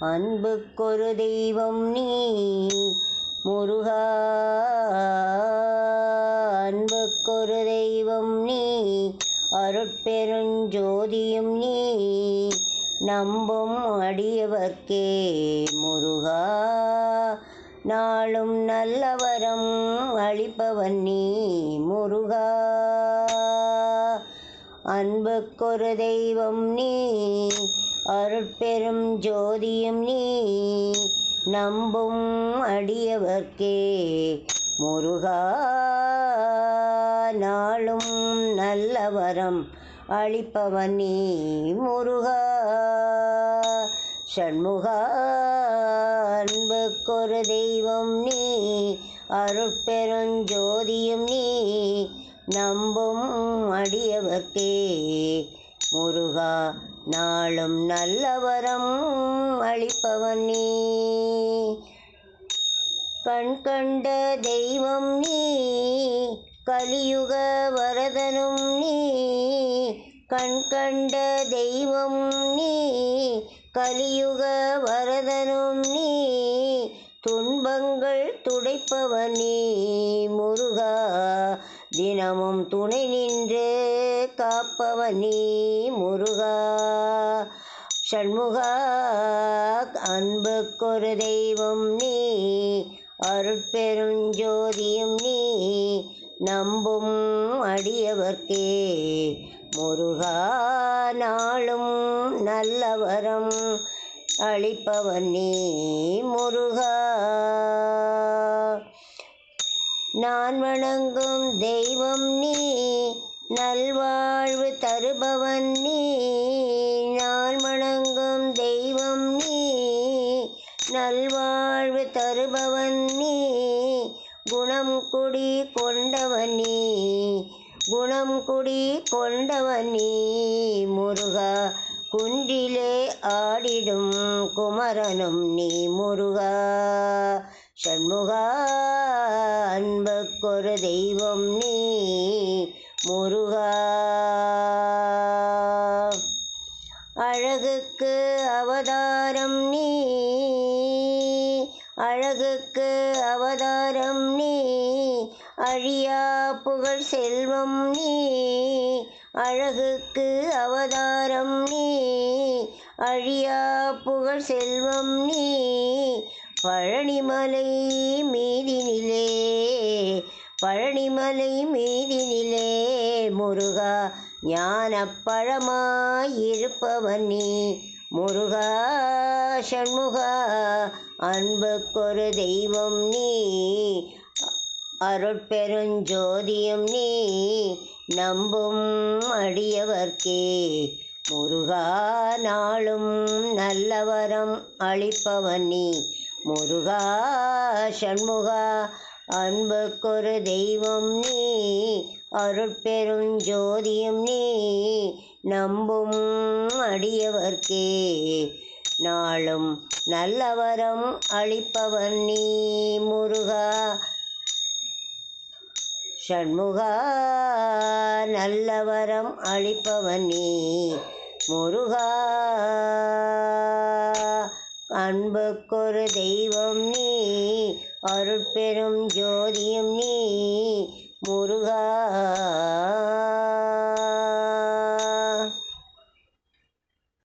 அன்புக்கொரு தெய்வம் நீ முருகா. அன்புக்கொரு தெய்வம் நீ அருட்பெருஞ்சோதியும் நீ. நம்பும் அடியவர்க்கே முருகா. நாளும் நல்லவரம் அளிப்பவன் நீ முருகா. அன்புக்கொரு தெய்வம் நீ அருட்பெரும் ஜோதியும் நீ நம்பும் அடியவர்க்கே. முருகா நாளும் நல்ல வரம் அளிப்பவன் நீ முருகா. சண்முகா அன்புக்கொரு தெய்வம் நீ அருட்பெருஞ்சோதியும் நீ நம்பும் அடியவர்க்கே. முருகா நாளும் நல்லவரம் அளிப்பவன் நீ. கண் கண்ட தெய்வம் நீ கலியுக வரதனும் நீ. கண் கண்ட தெய்வம் நீ கலியுக வரதனும் நீ. துன்பங்கள் துடைப்பவனே முருகா. தினமும் துணை நின்று காப்பவன் நீ முருகா. ஷண்முகா அன்புக்கொரு தெய்வம் நீ அருட்பெருஞ்சோதியும் நீ நம்பும் அடியவர்க்கே. முருகா நாளும் நல்லவரம் அளிப்பவன் நீ முருகா. நான் வணங்கும் தெய்வம் நீ நல்வாழ்வு தருபவன் நீ நான் வணங்கும் தெய்வம் நீ. நல்வாழ்வு தருபவன் நீ குணம் குடி கொண்டவன் நீ. குணம் குடி கொண்டவன் நீ முருகா குன்றிலே ஆடிடும் குமரனும் நீ முருகா. சண்முகா அன்புக்கொரு தெய்வம் நீ. முருகா. அழகுக்கு அவதாரம் நீ. அழகுக்கு அவதாரம் நீ. அழியா புகழ் செல்வம் நீ. அழகுக்கு அவதாரம் நீ. அழியா புகழ் செல்வம் நீ. பழனிமலை மீதினிலே பழனிமலை மீதினிலே முருகா ஞான பழமாயிருப்பவன் நீ. முருகா சண்முகா அன்புக்கொரு தெய்வம் நீ. அருட்பெருஞ்சோதியம் நீ. நம்பும் அடியவர்க்கே. முருகா நாளும் நல்லவரம் அளிப்பவன் நீ. முருகா சண்முகா அன்புக்கொரு தெய்வம் நீ அருட்பெரும் அருட்பெருஞ்சோதியும் நீ நம்பும் அடியவர்க்கே. நாளும் நல்லவரம் அளிப்பவன் நீ முருகா. ஷண்முகா நல்லவரம் அளிப்பவன் நீ முருகா. அன்புக்கொரு தெய்வம் நீ அருட்பெரும் ஜோதியும் நீ முருகா.